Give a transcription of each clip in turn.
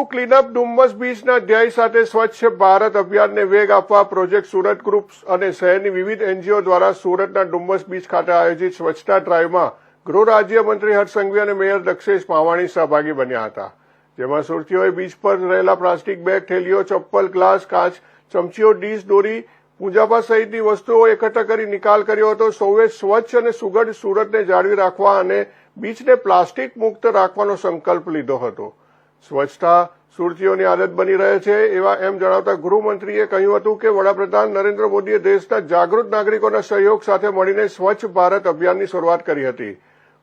Two clean-up Dumas બીચના ધ્યેય સાથે સ્વચ્છ ભારત અભિયાનને વેગ આપવા પ્રોજેક્ટ સુરત ગ્રુપ અને શહેરની વિવિધ એનજીઓ દ્વારા સુરતના ડુમ્મસ બીચ ખાતે આયોજિત સ્વચ્છતા ડ્રાઈવમાં ગૃહ રાજ્યમંત્રી હર્ષ સંઘવી અને મેયર દક્ષેશ માવાણી સહભાગી બન્યા હતા. જેમાં સુરતીઓએ બીચ પર રહેલા પ્લાસ્ટિક બેગ, થેલીઓ, ચપ્પલ, ગ્લાસ, કાચ, ચમચીઓ, ડીશ, દોરી પૂજાપા સહિતની વસ્તુઓ એકઠા કરી નિકાલ કર્યો હતો. સૌએ સ્વચ્છ અને સુઘડ સુરતને જાળવી રાખવા અને બીચને પ્લાસ્ટિક મુક્ત રાખવાનો સંકલ્પ લીધો હતો. સ્વચ્છતા સુરતીઓની આદત બની રહે છે એવા એમ જણાવતા ગૃહમંત્રીએ કહ્યું હતું કે વડાપ્રધાન નરેન્દ્ર મોદીએ દેશના જાગૃત નાગરિકોના સહયોગ સાથે મળીને સ્વચ્છ ભારત અભિયાનની શરૂઆત કરી હતી.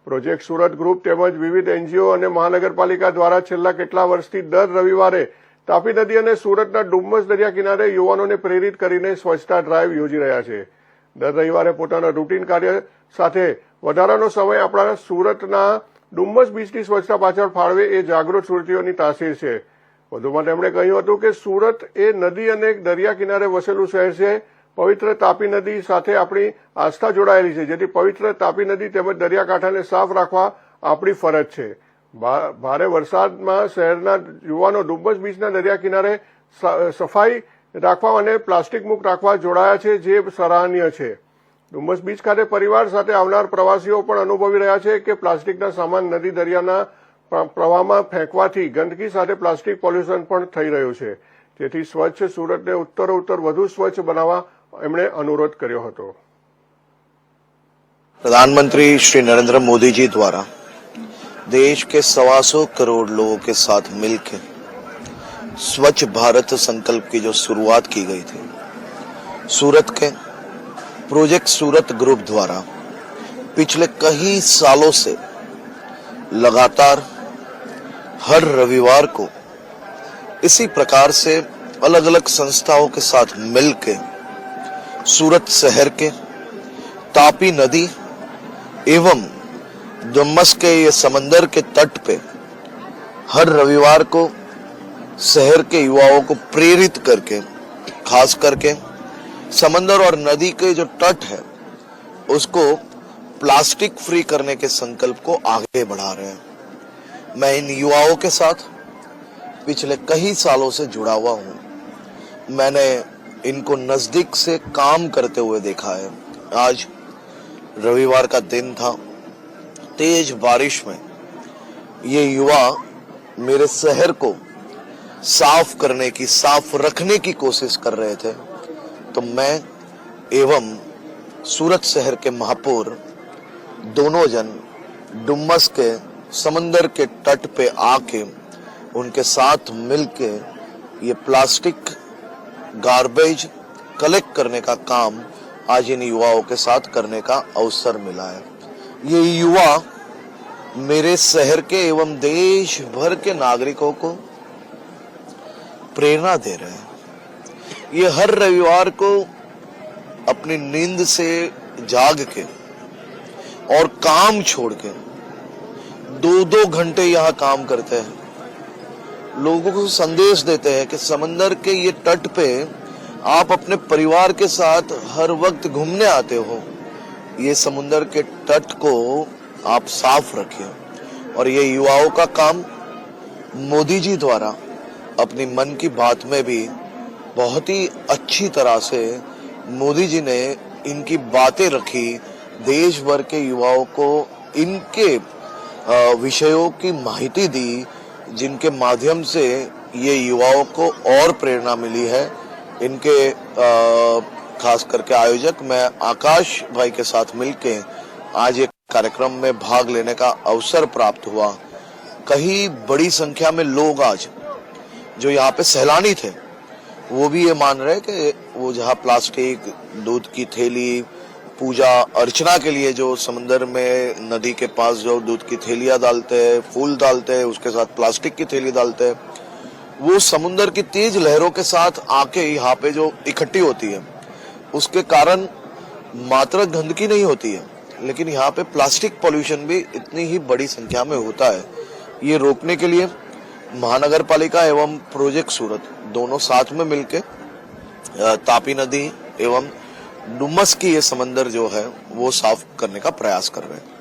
પ્રોજેક્ટ સુરત ગ્રુપ તેમજ વિવિધ એનજીઓ અને મહાનગરપાલિકા દ્વારા છેલ્લા કેટલા વર્ષથી દર રવિવારે તાપી નદી અને સુરતના ડુમ્મસ દરિયા કિનારે યુવાનોને પ્રેરિત કરીને સ્વચ્છતા ડ્રાઈવ યોજી રહ્યા છે. દર રવિવારે પોતાના રૂટીન કાર્ય સાથે વધારાનો સમય આપણા સુરતના ડુમ્મસ બીચની સ્વચ્છતા પાછળ ફાળવે એ જાગૃત સુરતીઓની તાસીર છે. વધુમાં તેમણે કહ્યું હતું કે સુરત એ નદી અને દરિયા કિનારે વસેલું શહેર છે. પવિત્ર તાપી નદી સાથે આપણી આસ્થા જોડાયેલી છે, જેથી પવિત્ર તાપી નદી તેમજ દરિયાકાંઠાને સાફ રાખવા આપણી ફરજ છે. ભારે વરસાદમાં શહેરના યુવાનો ડુમ્બસ બીચના દરિયા કિનારે સફાઈ રાખવા અને પ્લાસ્ટિક મુક્ત રાખવા જોડાયા છે, જે સરાહનીય છે. ડુમ્મસ બીચ ખાતે પરિવાર સાથે આવનાર પ્રવાસીઓ પણ અનુભવી રહ્યા છે કે પ્લાસ્ટિકના સામાન નદી દરિયાના પ્રવાહમાં ફેંકવાથી ગંદકી સાથે પ્લાસ્ટિક પોલ્યુશન પણ થઈ રહ્યું છે તેથી સ્વચ્છ સુરતને ઉત્તરોત્તર વધુ સ્વચ્છ બનાવવા એમણે અનુરોધ કર્યો હતો प्रधानमंत्री श्री नरेंद्र मोदी जी द्वारा देश के सवा सौ करोड़ लोगों के साथ मिलकर स्वच्छ भारत संकल्प की जो शुरुआत की गई थी सूरत के प्रोजेक्ट सूरत ग्रुप द्वारा पिछले कई सालों से लगातार हर रविवार को इसी प्रकार से अलग अलग संस्थाओं के साथ मिलकर सूरत शहर के तापी नदी एवं डुम्मस के ये समंदर के तट पे हर रविवार को शहर के युवाओं को प्रेरित करके, खास करके समंदर और नदी के जो तट है, उसको प्लास्टिक फ्री करने के संकल्प को आगे बढ़ा रहे हैं। मैं इन युवाओं के साथ पिछले कई सालों से जुड़ा हुआ हूँ। मैंने इनको नज़दीक से काम करते हुए देखा है। आज रविवार का दिन था। तेज बारिश में ये युवा मेरे शहर को साफ़ करने की, साफ़ रखने की कोशिश कर रहे थे। तो मैं एवं सूरत शहर के महापौर दोनों जन डुम्मस के समंदर के तट पे आके उनके साथ मिलके ये प्लास्टिक गार्बेज कलेक्ट करने का काम आज इन युवाओं के साथ करने का अवसर मिला है। ये युवा मेरे शहर के एवं देश भर के नागरिकों को प्रेरणा दे रहे हैं। ये हर रविवार को अपनी नींद से जाग के और काम छोड़ के दो दो घंटे यहाँ काम करते हैं। लोगों को संदेश देते हैं कि समंदर के ये तट पे आप अपने परिवार के साथ हर वक्त घूमने आते हो। ये समुंदर के तट को आप साफ़ रखिए। और ये युवाओं का काम मोदी जी द्वारा अपनी मन की बात में भी बहुत ही अच्छी तरह से मोदी जी ने इनकी बातें रखी देश भर के युवाओं को इनके विषयों की माहिती दी, जिनके माध्यम से ये युवाओं को और प्रेरणा मिली है। इनके खास करके आयोजक मैं आकाश भाई के साथ मिलके आज एक कार्यक्रम में भाग लेने का अवसर प्राप्त हुआ। कहीं बड़ी संख्या में लोग आज, जो यहाँ पे सैलानी थे वो भी ये मान रहे कि वो जहाँ प्लास्टिक, दूध की थैली, पूजा, अर्चना के लिए जो समंदर में नदी के पास जो दूध की थैलियाँ डालते हैं, फूल डालते हैं, उसके साथ प्लास्टिक की थैली डालते हैं, वो समुन्दर की तेज लहरों के साथ आके यहाँ पे जो इकट्ठी होती है, उसके कारण मात्र गंदगी नहीं होती है, लेकिन यहाँ पे प्लास्टिक पॉल्यूशन भी इतनी ही बड़ी संख्या में होता है, ये रोकने के लिए महानगर पालिका एवं प्रोजेक्ट सूरत, दोनों साथ में मिलके तापी नदी एवं डुमस की ये समंदर जो है, वो साफ़ करने का प्रयास कर रहे हैं।